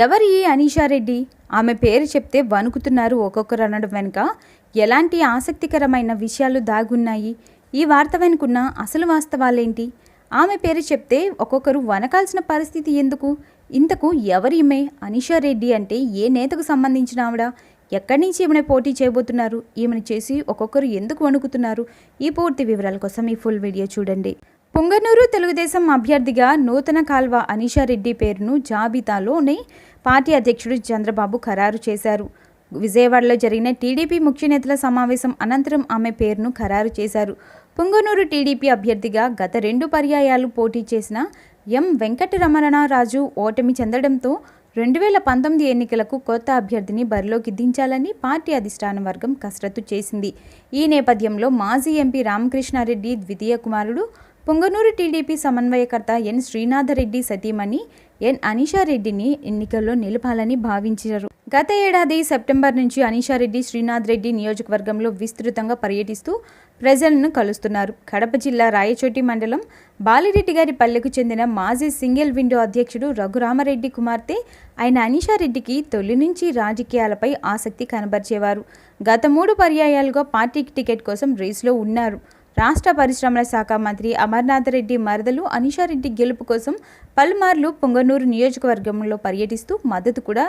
ఎవరి ఈ అనీషారెడ్డి? ఆమె పేరు చెప్తే వణుకుతున్నారు ఒక్కొక్కరు అనడం వెనుక. ఎలాంటి ఆసక్తికరమైన విషయాలు దాగున్నాయి? ఈ వార్త వెనుకున్న అసలు వాస్తవాలేంటి? ఆమె పేరు చెప్తే ఒక్కొక్కరు వనకాల్సిన పరిస్థితి ఎందుకు? ఇంతకు ఎవరిమే ఈమె అనీషారెడ్డి అంటే ఏ నేతకు సంబంధించిన ఆవిడ? ఎక్కడి నుంచి ఈమెను పోటీ చేయబోతున్నారు? ఈమెను చేసి ఒక్కొక్కరు ఎందుకు వణుకుతున్నారు? ఈ పూర్తి వివరాల కోసం ఈ ఫుల్ వీడియో చూడండి. పుంగనూరు తెలుగుదేశం అభ్యర్థిగా నూతన కాల్వ అనీషారెడ్డి పేరును జాబితాలోనే పార్టీ అధ్యక్షుడు చంద్రబాబు ఖరారు చేశారు. విజయవాడలో జరిగిన టీడీపీ ముఖ్యనేతల సమావేశం అనంతరం ఆమె పేరును ఖరారు చేశారు. పుంగనూరు టీడీపీ అభ్యర్థిగా గత రెండు పర్యాయాలు పోటీ చేసిన ఎం. వెంకటరమణరాజు ఓటమి చెందడంతో రెండు వేల పంతొమ్మిది ఎన్నికలకు కొత్త అభ్యర్థిని బరిలోకి దించాలని పార్టీ అధిష్టాన వర్గం కసరత్తు చేసింది. ఈ నేపథ్యంలో మాజీ ఎంపీ రామకృష్ణారెడ్డి ద్వితీయ కుమారుడు పొంగనూరు టీడీపీ సమన్వయకర్త ఎన్ శ్రీనాథరెడ్డి సతీమణి ఎన్ అనీషారెడ్డిని ఎన్నికల్లో నిలపాలని భావించారు. గత ఏడాది సెప్టెంబర్ నుంచి అనీషారెడ్డి శ్రీనాథ్ రెడ్డి నియోజకవర్గంలో విస్తృతంగా పర్యటిస్తూ ప్రజలను కలుస్తున్నారు. కడప జిల్లా రాయచోటి మండలం బాలిరెడ్డి గారి పల్లెకు చెందిన మాజీ సింగిల్ విండో అధ్యక్షుడు రఘురామరెడ్డి కుమార్తె ఆయన అనీషారెడ్డికి తొలి నుంచి రాజకీయాలపై ఆసక్తి కనబరిచేవారు. గత మూడు పర్యాయాలుగా పార్టీకి టికెట్ కోసం రేసులో ఉన్నారు. రాష్ట్ర పరిశ్రమల శాఖ మంత్రి అమర్నాథ్ రెడ్డి మరదలు అనిషారెడ్డి గెలుపు కోసం పలుమార్లు పొంగనూరు నియోజకవర్గంలో పర్యటిస్తూ మద్దతు కూడా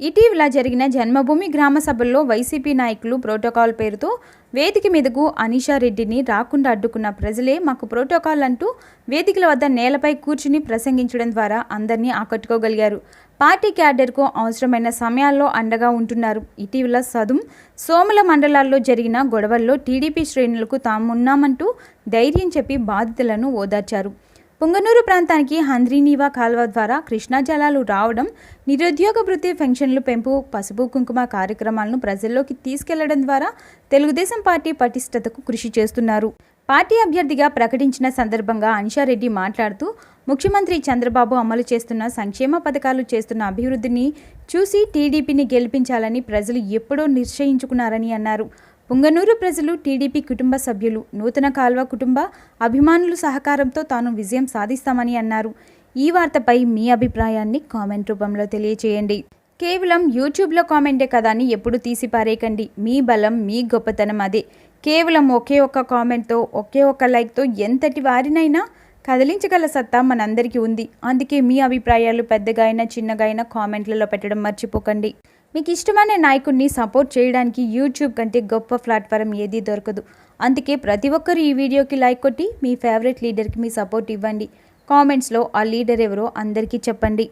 ఇటీవల జరిగిన జన్మభూమి గ్రామ సభల్లో వైసీపీ నాయకులు ప్రోటోకాల్ పేరుతో వేదిక మీదకు అనీషారెడ్డిని రాకుండా అడ్డుకున్న ప్రజలే మాకు ప్రోటోకాల్ అంటూ వేదికల వద్ద నేలపై కూర్చుని ప్రసంగించడం ద్వారా అందరినీ ఆకట్టుకోగలిగారు. పార్టీ క్యాడర్కు అవసరమైన సమయాల్లో అండగా ఉంటున్నారు. ఇటీవల సదుం సోముల మండలాల్లో జరిగిన గొడవల్లో టీడీపీ శ్రేణులకు తామున్నామంటూ ధైర్యం చెప్పి బాధితులను ఓదార్చారు. పొంగనూరు ప్రాంతానికి హంద్రీనీవా కాల్వ ద్వారా కృష్ణా జలాలు రావడం నిరుద్యోగ వృత్తి పెన్షన్లు పెంపు పసుపు కుంకుమ కార్యక్రమాలను ప్రజల్లోకి తీసుకెళ్ళడం ద్వారా తెలుగుదేశం పార్టీ పటిష్టతకు కృషి చేస్తున్నారు. పార్టీ అభ్యర్థిగా ప్రకటించిన సందర్భంగా అన్షారెడ్డి మాట్లాడుతూ ముఖ్యమంత్రి చంద్రబాబు అమలు చేస్తున్న సంక్షేమ పథకాలు చేస్తున్న అభివృద్ధిని చూసి టీడీపీని గెలిపించాలని ప్రజలు ఎప్పుడో నిశ్చయించుకున్నారని అన్నారు. పుంగనూరు ప్రజలు టీడీపీ కుటుంబ సభ్యులు నూతన కాల్వ కుటుంబ అభిమానులు సహకారంతో తాను విజయం సాధిస్తామని అన్నారు. ఈ వార్తపై మీ అభిప్రాయాన్ని కామెంట్ రూపంలో తెలియచేయండి. కేవలం యూట్యూబ్లో కామెంటే కదా అని ఎప్పుడు తీసి పారేయకండి మీ బలం మీ గొప్పతనం అదే. కేవలం ఒకే ఒక్క కామెంట్తో ఒకే ఒక్క లైక్తో ఎంతటి వారినైనా కదిలించగల సత్తా మనందరికీ ఉంది. అందుకే మీ అభిప్రాయాలు పెద్దగా అయినా చిన్నగా అయినా కామెంట్లలో పెట్టడం మర్చిపోకండి. మీకు ఇష్టమైన నాయకుడిని సపోర్ట్ చేయడానికి యూట్యూబ్ కంటే గొప్ప ప్లాట్ఫారం ఏదీ దొరకదు. అందుకే ప్రతి ఒక్కరు ఈ వీడియోకి లైక్ కొట్టి మీ ఫేవరెట్ లీడర్కి మీ సపోర్ట్ ఇవ్వండి. కామెంట్స్లో ఆ లీడర్ ఎవరో అందరికీ చెప్పండి.